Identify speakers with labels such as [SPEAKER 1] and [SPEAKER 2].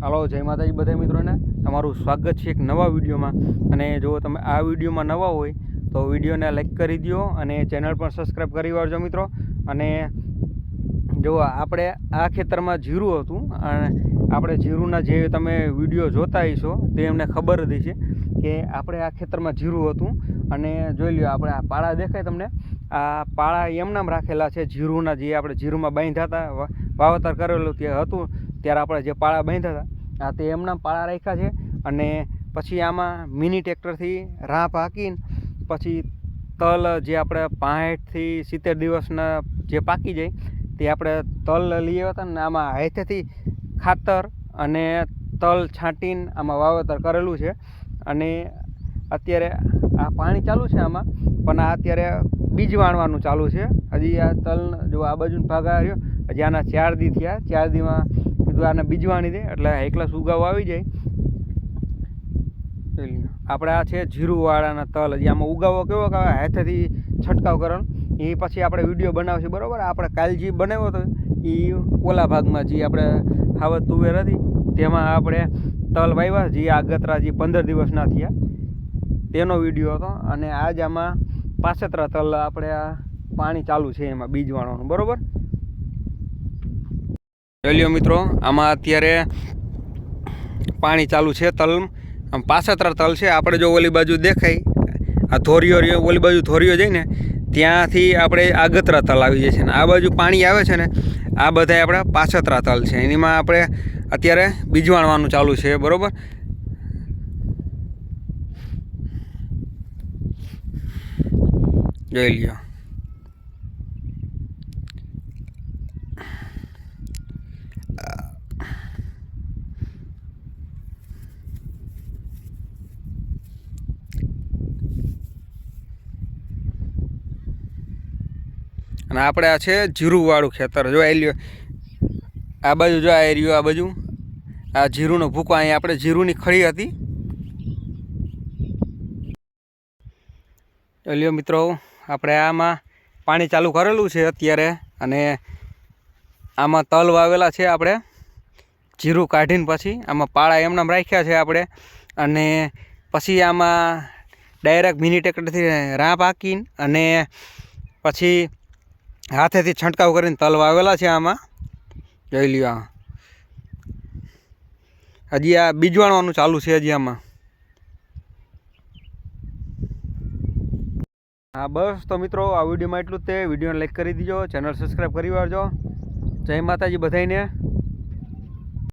[SPEAKER 1] હાલો, જય માતાજી બધા મિત્રોને. તમારું સ્વાગત છે એક નવા વિડીયોમાં. અને જો તમે આ વિડીયોમાં નવા હોય, તો વિડીયોને લાઈક કરી દો અને ચેનલ પણ સબસ્ક્રાઈબ કરી વાળજો મિત્રો. અને જો આપણે આ ખેતરમાં જીરું હતું, અને આપણે જીરુંના જે તમે વીડિયો જોતા હશો, તે એમને ખબર હતી છે કે આપણે આ ખેતરમાં જીરું હતું. અને જોઈ લ્યો, આપણે આ પાળા દેખાય તમને? આ પાળા એમનામ રાખેલા છે જીરુંના, જે આપણે જીરુંમાં બાંધ્યા હતા વાવતર કરેલું તે હતું. ત્યારે આપણે જે પાળા બાંધ્યા હતા, આ તે એમના પાળા રાખ્યા છે અને પછી આમાં મિની ટ્રેક્ટરથી રાહ હાંકીને પછી તલ જે આપણે પાંઠથી સિત્તેર દિવસના જે પાકી જાય, તે આપણે તલ લઈ આવ્યા હતા ને આમાં હાથેથી ખાતર અને તલ છાંટીને આમાં વાવેતર કરેલું છે. અને અત્યારે આ પાણી ચાલુ છે આમાં, પણ આ અત્યારે બીજ વાણવાનું ચાલુ છે. હજી આ તલ જો આ બાજુ ભાગ આવ્યો, હજી આના ચાર દી થયા. ચાર દીમાં કીધું આને બીજવાની દે એટલે એકલા સુગાવો આવી જાય. આપણે આ છે જીરુવાળાના તલ હજી આમાં ઉગાવો કેવો કે હાથેથી છંટકાવ કરવાનો. એ પછી આપણે વીડિયો બનાવશું બરાબર? આપણે કાલ જે બનાવ્યો હતો એ ઓલા ભાગમાં જે આપણે હાવત તુવેર હતી તેમાં આપણે તલ વાવ્યા જે આગતરા જે પંદર દિવસના થયા તેનો વીડિયો હતો. અને આજ આમાં પાસેતરા તલ આપણે આ પાણી ચાલુ છે એમાં બીજ વાળવાનું બરોબર? જોઈ મિત્રો, આમાં અત્યારે પાણી ચાલુ છે તલ. આમ પાછતરા તલ છે. આપણે જો ઓલી બાજુ દેખાય, આ ધોરીઓ ઓલી બાજુ ધોરીઓ જાય ને, ત્યાંથી આપણે આગતરા તલ આવી જાય છે ને. આ બાજુ પાણી આવે છે ને, આ બધા આપણા પાછતરા તલ છે. એનીમાં આપણે અત્યારે બીજવાણવાનું ચાલુ છે, બરોબર? જોઈ લ્યો. અને આપણે આ છે જીરુંવાળું ખેતર. જો એલ્યો લ્યો આ બાજુ જો આ એરિયો આ બાજુ. આ જીરુંનો ભૂકો, અહીંયા આપણે જીરુંની ખડી હતી. તો લ્યો મિત્રો, આપણે આમાં પાણી ચાલુ કરેલું છે અત્યારે અને આમાં તલ વાવેલા છે આપણે. જીરું કાઢીને પછી આમાં પાળા એમનામ રાખ્યા છે આપણે. અને પછી આમાં ડાયરેક્ટ મિની ટ્રેક્ટરથી રાહ પાકીને અને પછી હાથેથી છંટકાવ કરીને તલ વાવેલા છે આમાં. જોઈ લ્યો આ. હજી આ બીજવાણવાનું ચાલુ છે હજી આમાં. હા, બસ તો મિત્રો, આ વિડીયોમાં એટલું જ તે. વિડીયોને લાઈક કરી દીજો, ચેનલ સબસ્ક્રાઈબ કરી વાળજો. જય માતાજી બધાઈને